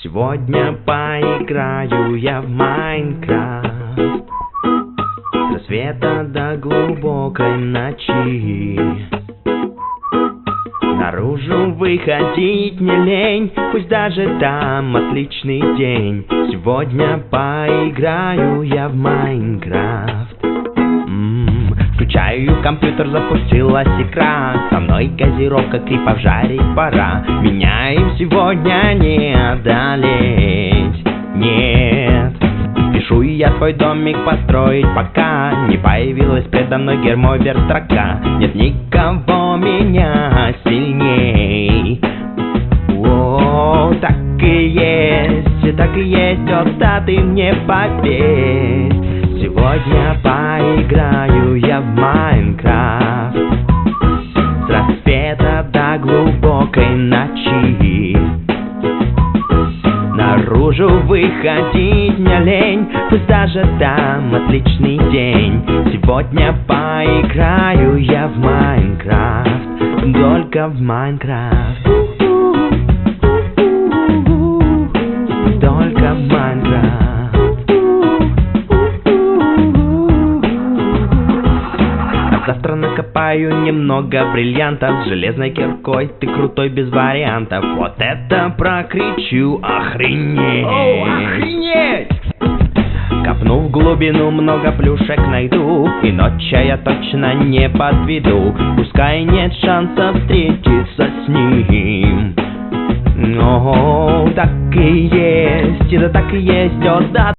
Сегодня поиграю я в Майнкрафт. С рассвета до глубокой ночи. Наружу выходить не лень Пусть даже там отличный день. Сегодня поиграю я в Майнкрафт Включаю компьютер, запустилась игра. Со мной газировка, крипов жарить пора. Меня им сегодня не одолеть Нет. Спешу я свой домик построить, пока Не появилась предо мной гермовер строка Нет никого меня сильней. О, так и есть, так и есть, вот да ты мне поверь Сегодня поиграю я в Майнкрафт. С рассвета до глубокой ночи. Наружу выходить не лень Пусть даже там отличный день. Сегодня поиграю я в Майнкрафт Только в Майнкрафт накопаю немного бриллиантов. Железной киркой ты крутой без вариантов. Вот это прокричу охренеть. Охренеть! Копну в глубину, много плюшек найду. И ночью я точно не подведу. Пускай нет шанса встретиться с ним. О, так и есть, да так и есть, о да